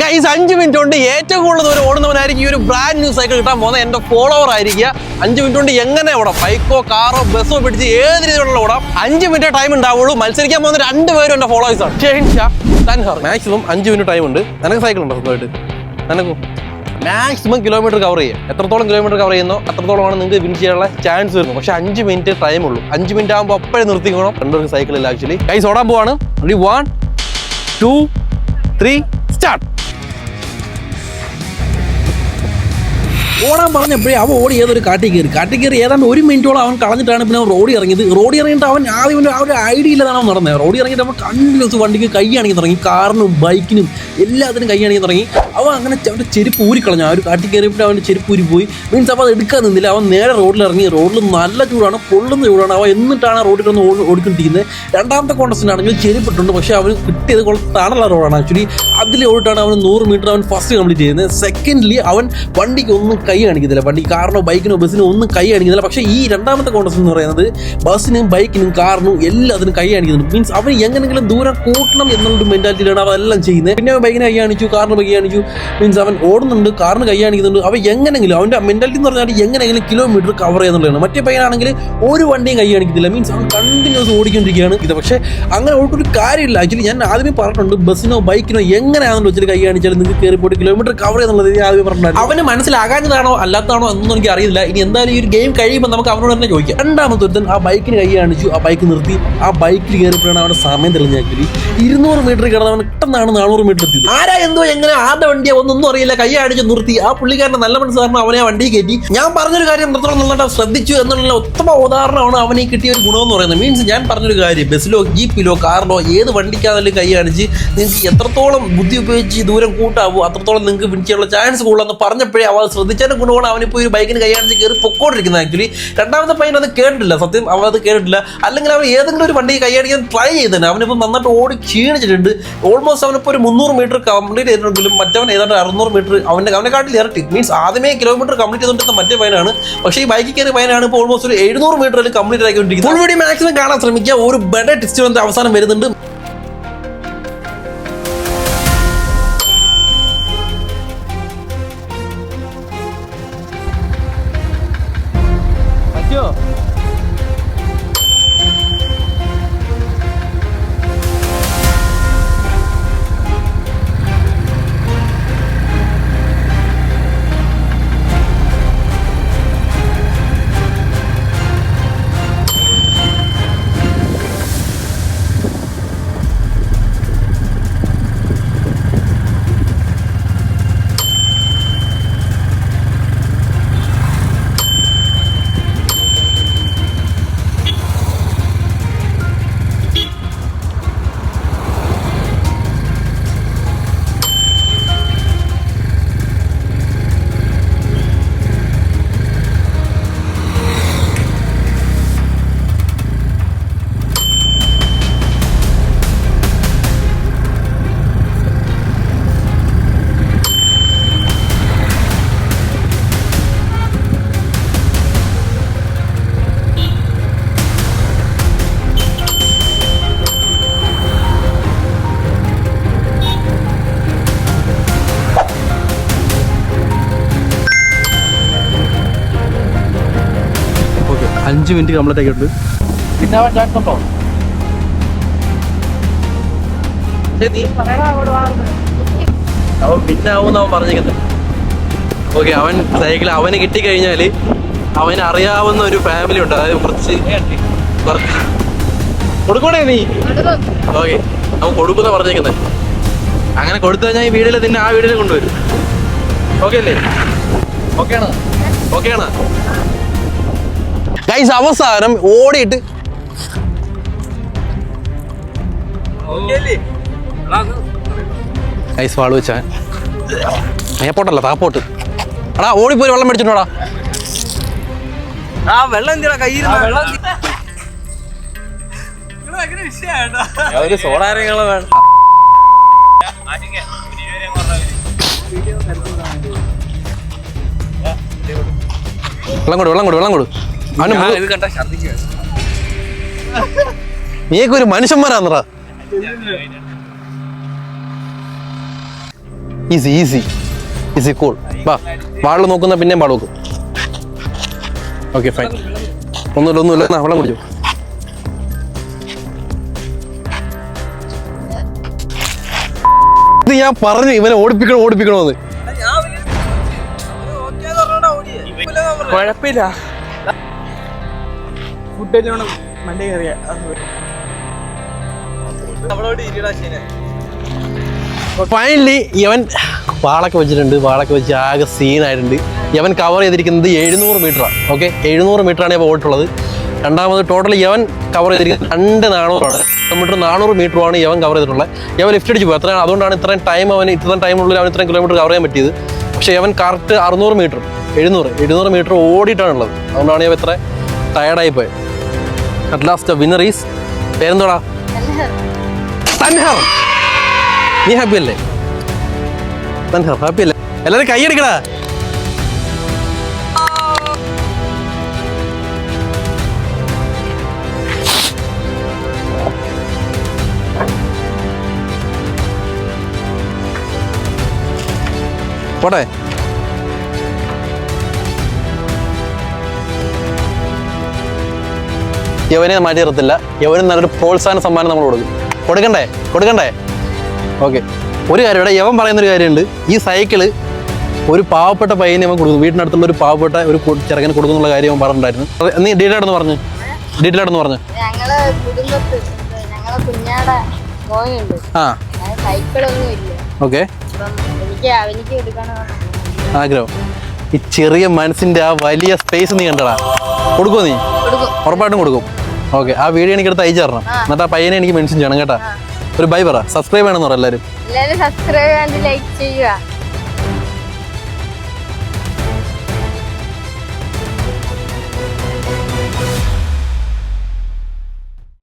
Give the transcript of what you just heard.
Guys അഞ്ച് minute കൊണ്ട് ഏറ്റവും കൂടുതൽ ദൂരം ഓടുന്നവനായിരിക്കും ഈ ഒരു ബ്രാൻഡ് ന്യൂ സൈക്കിൾ കിട്ടാൻ പോകുന്ന എന്റെ ഫോളോവർ ആയിരിക്കുക. അഞ്ച് മിനിറ്റ് കൊണ്ട് എങ്ങനെ ഓടാം? ബൈക്കോ കാറോ ബസ്സോ പിടിച്ച് ഏത് രീതിയിലുള്ള ഓടാം? അഞ്ച് മിനിറ്റ് ടൈം ഉണ്ടാവുള്ളൂ. മത്സരിക്കാൻ പോകുന്ന രണ്ടുപേരും എന്റെ ഫോളോവേഴ്സ് ആണ്. മാക്സിമം അഞ്ച് മിനിറ്റ് ടൈം ഉണ്ട്. നിനക്ക് സൈക്കിൾ ഉണ്ടോ സ്വന്തമായിട്ട്? നിനക്കും മാക്സിമം കിലോമീറ്റർ കവർ ചെയ്യും. എത്രത്തോളം കിലോമീറ്റർ കവർ ചെയ്യുന്നോ അത്രത്തോളമാണ് നിങ്ങൾക്ക് വിൻ ചെയ്യാനുള്ള ചാൻസ് വരുന്നത്. പക്ഷേ അഞ്ച് മിനിറ്റ് ടൈം ഉള്ളൂ. അഞ്ച് മിനിറ്റ് ആകുമ്പോൾ അപ്പോഴേ നിർത്തിക്കണം. രണ്ടുപേർക്ക് സൈക്കിളില്ല ആക്ച്വലി കൈസ് ഓടാൻ പോവാണ്. വൺ ടു ത്രീ സ്റ്റാർട്ട് ഓടാൻ പറഞ്ഞപ്പോഴേ അവൻ ഓടി ഏതൊരു കാട്ടിൽ കയറി. കയറി ഏതാണ്ട് ഒരു മിനിറ്റോളം അവൻ കളഞ്ഞിട്ടാണ് പിന്നെ അവൻ റോഡ് ഇറങ്ങിയത്. റോഡ് ഇറങ്ങിയിട്ട് അവൻ ആദ്യം ആ ഒരു ഐഡിയ ഇല്ലാതാണ് അവൻ നടന്നത്. റോഡ് ഇറങ്ങിയിട്ട് അവൻ കണ്ടിന്യൂസ് വണ്ടിക്ക് കൈ ആണെങ്കിൽ തുടങ്ങി. കാറിനും ബൈക്കിനും എല്ലാത്തിനും കൈ ആണെങ്കിൽ തുടങ്ങി. അവൻ അങ്ങനെ അവന്റെ ചെരുപ്പ് ഊരിക്കളഞ്ഞു ആ ഒരു കാട്ടിൽ കയറിയപ്പോൾ അവന്റെ ചെരുപ്പ് ഊരി പോയി. മീൻസ് അവൻ എടുക്കാൻ നിന്നില്ല. അവൻ നേരെ റോഡിൽ ഇറങ്ങി. റോഡിൽ നല്ല ചൂടാണ്. പൊള്ളുന്ന ചൂടാണ്. അവൻ എന്നിട്ടാണ് ആ റോഡിൽ ഒന്ന് ഓടിക്കൊണ്ടിരിക്കുന്നത്. രണ്ടാമത്തെ കോൺടസ്റ്റിനാണെങ്കിൽ ചെരുപ്പിട്ടുണ്ട് പക്ഷേ അവന് കിട്ടിയത് കുറച്ച് തണുള്ള റോഡാണ് ആക്ച്വലി അതിൽ ഓടിട്ടാണ് അവൻ നൂറ് മീറ്റർ അവൻ ഫസ്റ്റ് കംപ്ലീറ്റ് ചെയ്യുന്നത്. സെക്കൻഡ്ലി അവൻ വണ്ടിക്ക് ഒന്നും കൈ കാണിക്കുന്നില്ല വണ്ടി കാറിനോ ബൈക്കിനോ ബസ്സിനോ ഒന്നും കൈ കാണിക്കുന്നില്ല പക്ഷേ ഈ രണ്ടാമത്തെ കോൺഗ്രസ് എന്ന് പറയുന്നത് ബസ്സിനും ബൈക്കിനും കാറിനും എല്ലാത്തിനും കൈ കാണിക്കുന്നുണ്ട്. മീൻസ് അവൻ എങ്ങനെങ്കിലും ദൂരം കൂട്ടണം എന്നുള്ളൊരു മെന്റാലിറ്റിയിലാണ് അവൻ ചെയ്യുന്നത്. പിന്നെ അവൻ ബൈക്കിന് കൈ കാണിച്ചു കാറിന് കൈ കാണിച്ചു. മീൻസ് അവൻ ഓടുന്നുണ്ട് കാറിന് കൈ കാണിക്കുന്നുണ്ട്. അവ എങ്ങനെങ്കിലും അവന്റെ മെന്റാലിറ്റി എന്ന് പറഞ്ഞാൽ എങ്ങനെയെങ്കിലും കിലോമീറ്റർ കവർ ചെയ്യുന്നുള്ളതാണ്. മറ്റേ പയ്യനാണെങ്കിൽ ഒരു വണ്ടിയും കൈ കാണിക്കത്തില്ല. മീൻസ് അവൻ കണ്ടിന്യൂസ് ഓടിക്കൊണ്ടിരിക്കുകയാണ്. ഇത് പക്ഷേ അങ്ങനെ ഒരു കാര്യമില്ല. ആക്ച്വലി ഞാൻ ആദ്യമേ പറഞ്ഞിട്ടുണ്ട് ബസ്സിനോ ബൈക്കിനോ എങ്ങനെയാണെന്ന് വെച്ചിട്ട് കൈ കാണിച്ചാലും നിങ്ങൾക്ക് കയറി പോയിട്ട് കിലോമീറ്റർ കവർ ചെയ്യുന്നുള്ളത് ആദ്യമേ പറഞ്ഞിട്ടുണ്ട് അവന് മനസ്സിലാകാഞ്ഞതാണോ അല്ലാത്തതാണോ എന്നൊന്നും എനിക്ക് അറിയില്ല. ഇനി എന്തായാലും ഈ ഒരു ഗെയിം കഴിയുമ്പോൾ നമുക്ക് അവനോട് തന്നെ ചോദിക്കാം. രണ്ടാമത്തെ ഒരുത്തൻ ആ ബൈക്കിന് കൈ കാണിച്ചു ആ ബൈക്ക് നിർത്തി. ആ ബൈക്കിൽ കയറിയപ്പോഴാണ് അവന്റെ സമയം തെളിഞ്ഞ ആക്ച്വലി ഇരുന്നൂറ് മീറ്റർ കിടന്നവൻ പെട്ടെന്നാണ് നാനൂറ് മീറ്റർ എത്തിയത്. ആരാ എന്തോ എങ്ങനെ ആരുടെ വണ്ടിയാ ഒന്നും അറിയില്ല. കൈ അടിച്ച് നിർത്തി. ആ പുള്ളിക്കാരന്റെ നല്ല മനസ്സാരണം അവനെ ആ വണ്ടി കയറ്റി. ഞാൻ പറഞ്ഞൊരു കാര്യം എത്രത്തോളം നന്നായിട്ട് ശ്രദ്ധിച്ചു എന്നുള്ള ഉത്തമ ഉദാഹരണമാണ് അവനെ കിട്ടിയ ഒരു ഗുണമെന്ന് പറയുന്നത്. മീൻസ് ഞാൻ പറഞ്ഞൊരു കാര്യം. ബസ്സിലോ ജീപ്പിലോ കാറിലോ ഏത് വണ്ടിക്കാണെങ്കിലും കൈ കാണിച്ച് നിങ്ങൾക്ക് എത്രത്തോളം ബുദ്ധി ഉപയോഗിച്ച് ദൂരം കൂട്ടാവോ അത്രത്തോളം നിങ്ങൾക്ക് ചെയ്യാനുള്ള ചാൻസ് കൂടുതലെന്ന് പറഞ്ഞപ്പോഴേ അവൻ ശ്രദ്ധിച്ചതിന്റെ ഗുണമാണ് അവനിപ്പോൾ ഒരു ബൈക്കിന് കൈ കാണിച്ച് കയറി പൊക്കോണ്ടിരിക്കുന്നത് ആക്ച്വലി രണ്ടാമത്തെ പയ്യൻ അത് കേട്ടിട്ടില്ല സത്യം അവൻ അത് കേട്ടിട്ടില്ല. അല്ലെങ്കിൽ അവൻ ഏതെങ്കിലും ഒരു വണ്ടി കൈയടിക്കാൻ ട്രൈ ചെയ്തതാണ് അവനിപ്പോൾ നന്നായിട്ട് ഓടി ക്ഷീണിച്ചിട്ടുണ്ട്. ഓൾമോസ്റ്റ് അവനിപ്പോൾ ഒരു മുന്നൂറ് മീറ്റർ കംപ്ലീറ്റ് ചെയ്തിട്ടുണ്ടെങ്കിലും മറ്റവൻ ഏതാണ്ട് അറുന്നൂറ് മീറ്റർ അവന്റെ അവനെ കാട്ടിൽ ഇരട്ടി. മീൻസ് ആദ്യമേ കിലോമീറ്റർ കംപ്ലീറ്റ് ചെയ്തുകൊണ്ടിരുന്ന മറ്റേ പയ്യനാണ്. പക്ഷേ ഈ ബൈക്കിൽ കയറി പയ്യനാണ് ഇപ്പോൾ ഓൾമോസ്റ്റ് ഒരു എഴുന്നൂറ് മീറ്റർ കംപ്ലീറ്റ് ആക്കിക്കൊണ്ടിരിക്കുന്നത് ഫുൾ വീഡിയോ മാക്സിമം കാണാൻ ശ്രമിക്കുക. ഒരു ബെഡ് ടിസ്റ്റ് വന്ന് അവസാനം വരുന്നുണ്ട്. അഞ്ച് മിനിറ്റ് കംപ്ലീറ്റ് ആക്കിയിട്ടുണ്ട് പിന്നെ അവൻ ചാൻസ് ഉണ്ടോ അവൻ പറഞ്ഞിരിക്കുന്നത് ഓക്കെ അവൻ സൈക്കിൾ അവന് കിട്ടിക്കഴിഞ്ഞാൽ അവന് അറിയാവുന്ന ഒരു ഫാമിലി ഉണ്ട്. അതായത് കുറച്ച് കുറച്ച് കൊടുക്കണേ നീ. ഓക്കെ അവൻ കൊടുക്കുന്ന പറഞ്ഞേക്കുന്നത് അങ്ങനെ കൊടുത്തു കഴിഞ്ഞാൽ ഈ വീടിൽ നിന്നെ ആ വീട്ടിൽ കൊണ്ടുവരും. ഓക്കെ അല്ലേ? ഓക്കെ ആണ് ഓക്കെ ആണ് ഗൈസ് അവസാനം ഓടിയിട്ട് ഗൈസ് വാൾ വെച്ചാ മേപ്പോട്ടല്ല താപ്പോട്ട് എടാ ഓടിപ്പോയി വെള്ളം മേടിച്ചിട്ടോടാ ആ വെള്ളം എന്തിനാ കയ്യിൽ ഒരു സോഡാരങ്ങളെ വേണം വെള്ളം കൊടു വെള്ളം കൊടു വെള്ളം കൊടു. നീയൊക്കെ ഒരു മനുഷ്യന്മാരാന്നറ ഈസി ഈസി ഈസി കൂൾ വാ വാൾ നോക്കുന്ന പിന്നെയും വാൾ നോക്കും. ഓക്കെ ഫൈൻ ഒന്നുമില്ല ഒന്നുമില്ല. എന്നാ വെള്ളം കുടിച്ചു. ഇത് ഞാൻ പറഞ്ഞു ഇവനെ ഓടിപ്പിക്കണം ഓടിപ്പിക്കണോന്ന് കുഴപ്പമില്ല. ഫുഡ് കയറിയ നമ്മളോട് ഇരിടാ ശരി ഫൈനലി യവൻ വാളൊക്കെ വെച്ചിട്ടുണ്ട്. വാളൊക്കെ വെച്ച് ആകെ സീനായിട്ടുണ്ട് യവൻ കവർ ചെയ്തിരിക്കുന്നത് എഴുന്നൂറ് മീറ്ററാണ് ഓക്കെ എഴുന്നൂറ് മീറ്ററാണ് ഇപ്പോൾ ഓട്ടുള്ളത് രണ്ടാമത് ടോട്ടൽ യവൻ കവർ ചെയ്തിരിക്കുന്നത് രണ്ട് നാനൂറാണ്. കിലോമീറ്റർ നാനൂറ് മീറ്ററുമാണ് യവൻ കവർ ചെയ്തിട്ടുള്ളത്. യവൻ ലിഫ്റ്റ് അടിച്ച് പോയി. അത്രയാണ്. അതുകൊണ്ടാണ് ഇത്രയും ടൈം അവൻ ഇത്രയും ടൈമുള്ളിൽ അവൻ ഇത്രയും കിലോമീറ്റർ കവർ ചെയ്യാൻ പറ്റിയത്. പക്ഷേ യവൻ കറക്റ്റ് അറുന്നൂറ് മീറ്റർ എഴുന്നൂറ്. എഴുന്നൂറ് മീറ്റർ ഓടിയിട്ടാണുള്ളത് അതുകൊണ്ടാണ് യവൻ ഇത്ര ടയർഡായി പോയി അറ്റ് ലാസ്റ്റ് വിന്നർ ഈസ് പേരെന്തോടാ തൻഹർ. നീ ഹാപ്പി അല്ലേ? തൻഹർ ഹാപ്പി അല്ലേ? എല്ലാവരും കൈയടിക്കടാ പോട്ടെ. യവനെ മാറ്റി നിർത്തില്ല. യവന് നല്ലൊരു പ്രോത്സാഹന സമ്മാനം നമ്മൾ കൊടുക്കും. കൊടുക്കണ്ടേ? കൊടുക്കണ്ടേ? ഓക്കെ. ഒരു കാര്യം ഇവിടെ യവൻ പറയുന്നൊരു കാര്യമുണ്ട്. ഈ സൈക്കിൾ ഒരു പാവപ്പെട്ട പയ്യനെ അവൻ കൊടുക്കും വീടിനടുത്തുള്ള ഒരു പാവപ്പെട്ട ഒരു ചെറുക്കന് കൊടുക്കുന്നുള്ള കാര്യം അവൻ പറഞ്ഞിട്ടുണ്ടായിരുന്നു. നീ ഡീറ്റെയിൽ ആയിട്ടൊന്ന് പറഞ്ഞു. ഡീറ്റെയിൽ ആയിട്ടൊന്ന് പറഞ്ഞു. ആ. ഓക്കെ. ആഗ്രഹം. ഈ ചെറിയ മനസ്സിന്റെ ആ വലിയ സ്പേസ് നീ കണ്ടടാ. കൊടുക്കുമോ നീ? കൊടുക്കും. ഉറപ്പായിട്ടും കൊടുക്കും. ഓക്കെ ആ വീഡിയോ എനിക്ക് എടുത്ത് അയച്ചു തരണം എന്നിട്ട് ആ പയ്യനെ എനിക്ക് മെൻഷൻ ചെയ്യണം കേട്ടാ. ഒരു ബൈ പറ. സബ്സ്ക്രൈബ് ചെയ്യണമെന്ന് പറ എല്ലാവരും. എല്ലാവരും സബ്സ്ക്രൈബ് ലൈക്ക് ചെയ്യുക.